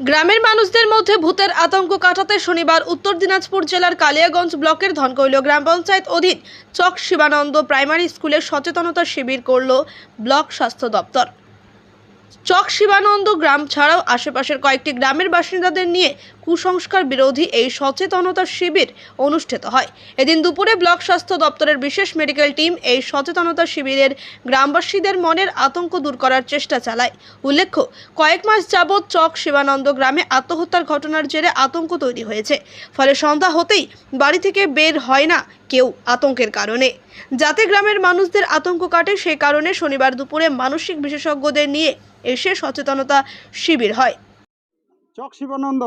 গ্রামের মানুষদের মধ্যে ভূতের আতঙ্ক কাটাতে শনিবার উত্তর দিনাজপুর জেলার কালিয়াগঞ্জ ব্লকের ধনকৈল গ্রাম পঞ্চায়েত অধীন চক শিবানন্দ প্রাইমারি স্কুলে সচেতনতা শিবির করল ব্লক স্বাস্থ্য দপ্তর। চক শিবানন্দ গ্রাম ছাড়াও আশেপাশের কয়েকটি গ্রামের বাসিন্দাদের নিয়ে কুসংস্কার বিরোধী এই সচেতনতা শিবির অনুষ্ঠিত হয়। এদিন দুপুরে ব্লক স্বাস্থ্য দপ্তরের বিশেষ মেডিকেল টিম এই সচেতনতা শিবিরের গ্রামবাসীদের মনের আতঙ্ক দূর করার চেষ্টা চালায়। উল্লেখ্য, কয়েক মাস যাবৎ চক শিবানন্দ গ্রামে আত্মহত্যার ঘটনার জেরে আতঙ্ক তৈরি হয়েছে। ফলে সন্ধ্যা হতেই বাড়ি থেকে বের হয় না কেউ আতঙ্কের কারণে। যাতে গ্রামের মানুষদের আতঙ্ক কাটে, সে কারণে শনিবার দুপুরে মানসিক বিশেষজ্ঞদের নিয়ে এসে সচেতনতা শিবির হয়। চক শিবানন্দ।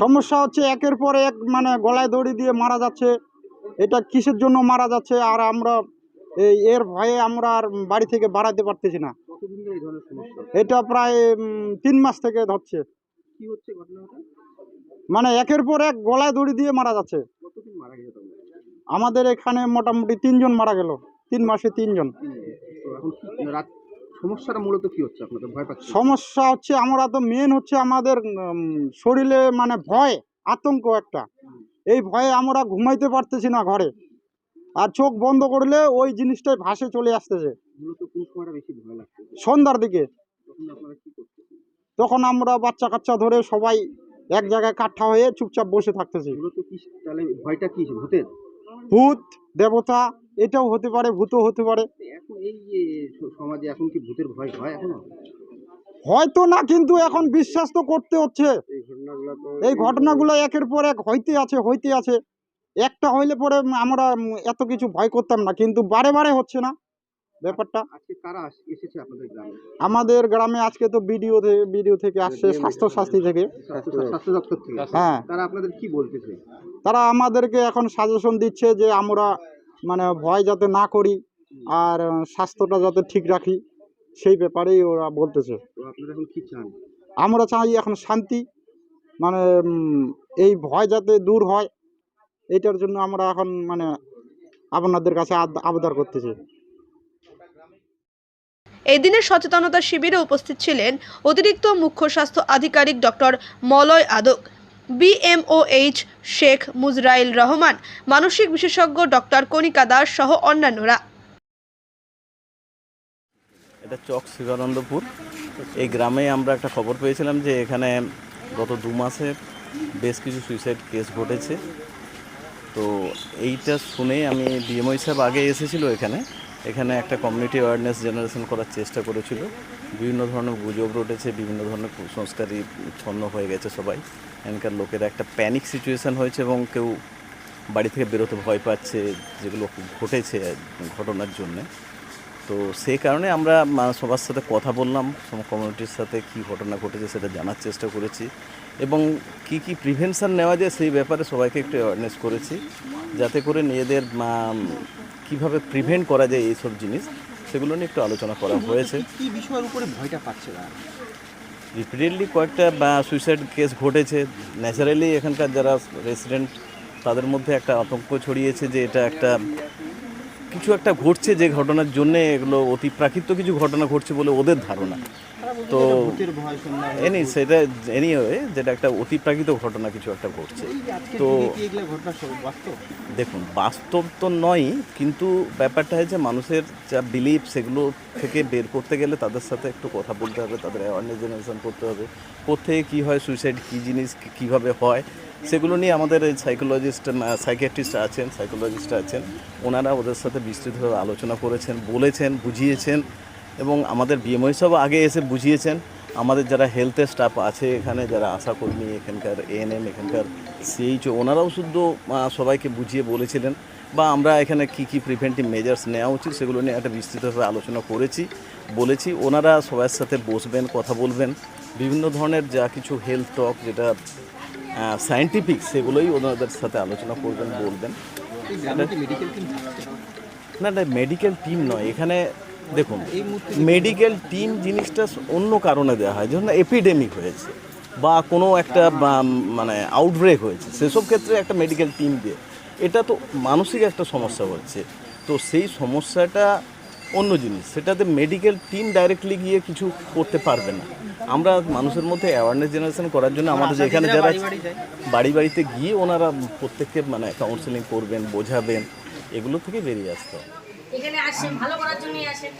সমস্যা হচ্ছে একের পর এক মানে গলায় দড়ি দিয়ে মারা যাচ্ছে। এটা কিসের জন্য মারা যাচ্ছে? আর আমরা এই এর ভয়ে আমরা আর বাড়ি থেকে বাড়াতে পারতেছি না? এটা প্রায় তিন মাস থেকে ধরছে। মানে একের পর এক গলায় দড়ি দিয়ে মারা যাচ্ছে। আমাদের এখানে মোটামুটি তিনজন মারা গেল। তিন মাসে তিনজন। সমস্যাটা মূলত কি হচ্ছে আপনাদের? ভয় পাচ্ছে সমস্যা হচ্ছে আমরা তো মেন হচ্ছে আমাদের শরীরে মানে ভয় আতঙ্ক একটা। এই ভয়ে আমরা ঘুমাইতে পারতেছি না ঘরে। আর চোখ বন্ধ করলে ওই জিনিসটাই ভাসে চলে আসতেছে। সন্ধ্যার দিকে। তখন আমরা বাচ্চা কাচ্চা ধরে সবাই এক জায়গায় কাঠা হয়ে চুপচাপ বসে থাকতেছি। ভয়টা কি ভূত দেবতা এটাও হতে পারে ভূতও হতে পারে। এখন এই সমাজে এখন কি ভূতের ভয় হয় এখনও? হয়তো না কিন্তু এখন বিশ্বাস তো করতে হচ্ছে। এই ঘটনাগুলো একের পর এক হইতে আছে হইতে আছে। একটা হইলে পরে আমরা এত কিছু ভয় করতাম না কিন্তু বারে বারে হচ্ছে না ব্যাপারটা। আমাদের গ্রামে আজকে তো বিডিও থেকে বিডিও থেকে আসছে স্বাস্থ্য শাস্তি থেকে। হ্যাঁ। তারা আপনাদের কি বলতেছে? তারা আমাদেরকে এখন সাজেশন দিচ্ছে যে আমরা মানে ভয় যাতে না করি আর স্বাস্থ্যটা যাতে ঠিক রাখি সেই ব্যাপারেই ওরা বলতেছে। তো আপনারা এখন কি চান? আমরা চাই এখন শান্তি মানে এই ভয় যাতে দূর হয় এটার জন্য আমরা এখন মানে আপনাদের কাছে আব- আবদার করতেছি। এই দিনের সচেতনতা শিবিরে উপস্থিত ছিলেন অতিরিক্ত মুখ্য স্বাস্থ্য আধিকারিক ডক্টর মলয় আদক। বিএমওএইচ শেখ মুজরাইল রহমান মানসিক বিশেষজ্ঞ ডক্টর কণিকা দাস সহ অন্যান্যরা। এটা চক শিবানন্দপুর এই গ্রামে আমরা একটা খবর পেয়েছিলাম যে এখানে গত দু মাসে বেশ কিছু সুইসাইড কেস ঘটেছে। তো এইটা শুনে আমি ডিএমও সাহেব আগে এসেছিল এখানে। এখানে একটা কমিউনিটি অ্যাওয়ারনেস জেনারেশন করার চেষ্টা করেছিল। বিভিন্ন ধরনের গুজব রটেছে, বিভিন্ন ধরনের কুসংস্কারই ছন্ন হয়ে গেছে সবাই। এখানকার লোকেরা একটা প্যানিক সিচুয়েশন হয়েছে এবং কেউ বাড়ি থেকে বেরোতে ভয় পাচ্ছে, যেগুলো ঘটেছে ঘটনার জন্যে। তো সেই কারণে আমরা সবার সাথে কথা বললাম কমিউনিটির সাথে কি ঘটনা ঘটেছে সেটা জানার চেষ্টা করেছি এবং কি কি প্রিভেনশন নেওয়া যায় সেই ব্যাপারে সবাইকে একটু অ্যাওয়ারনেস করেছি। যাতে করে নিজেদের কীভাবে প্রিভেন্ট করা যায় এইসব জিনিস সেগুলো নিয়ে একটু আলোচনা করা হয়েছে। কি বিষয়ের উপরে ভয়টা পাচ্ছে রিপিটেডলি কয়েকটা বা সুইসাইড কেস ঘটেছে। ন্যাচারালি এখানকার যারা রেসিডেন্ট তাদের মধ্যে একটা আতঙ্ক ছড়িয়েছে যে এটা একটা কিছু একটা ঘটছে যে ঘটনার জন্য এগুলো অতি প্রাকৃত কিছু ঘটনা ঘটছে বলে ওদের ধারণা। তো এনি সেটা এনিওয়ে যেটা একটা অতি প্রাকৃত ঘটনা কিছু একটা ঘটছে। তো দেখুন বাস্তব তো নয় কিন্তু ব্যাপারটা হচ্ছে মানুষের যা বিলিভ সেগুলো থেকে বের করতে গেলে তাদের সাথে একটু কথা বলতে হবে তাদের অ্যাওয়ারনেস জেনারেশন করতে হবে। কোথেকে কী হয় সুইসাইড কী জিনিস কীভাবে হয় সেগুলো নিয়ে আমাদের সাইকোলজিস্ট সাইকিয়াট্রিস্ট আছেন সাইকোলজিস্ট আছেন। ওনারা ওদের সাথে বিস্তৃতভাবে আলোচনা করেছেন বলেছেন বুঝিয়েছেন। এবং আমাদের বিএমও সব আগে এসে বুঝিয়েছেন আমাদের যারা হেলথের স্টাফ আছে এখানে যারা আশাকর্মী এখানকার এএনএম এখানকার সিএইচও ওনারাও শুদ্ধ সবাইকে বুঝিয়ে বলেছিলেন বা আমরা এখানে কি কি প্রিভেন্টিভ মেজার্স নেওয়া উচিত সেগুলো নিয়ে একটা বিস্তৃতভাবে আলোচনা করেছি বলেছি। ওনারা সবার সাথে বসবেন কথা বলবেন। বিভিন্ন ধরনের যা কিছু হেলথ টক যেটা সায়েন্টিফিক সেগুলোই ওনাদের সাথে আলোচনা করবেন বলবেন। না না মেডিকেল টিম নয়। এখানে দেখুন মেডিকেল টিম জিনিসটা অন্য কারণে দেওয়া হয়। যখন এপিডেমিক হয়েছে বা কোনো একটা মানে আউটব্রেক হয়েছে সেসব ক্ষেত্রে একটা মেডিকেল টিম দিয়ে। এটা তো মানসিক একটা সমস্যা হচ্ছে। তো সেই সমস্যাটা অন্য জিনিস সেটাতে মেডিকেল টিম ডাইরেক্টলি গিয়ে কিছু করতে পারবে না। আমরা মানুষের মধ্যে অ্যাওয়ারনেস জেনারেশন করার জন্য আমাদের যেখানে যারা বাড়ি বাড়িতে গিয়ে ওনারা প্রত্যেককে মানে কাউন্সেলিং করবেন বোঝাবেন এগুলো থেকে বেরিয়ে আসতে হবে। এখানে আসেন ভালো করার জন্যই আসেন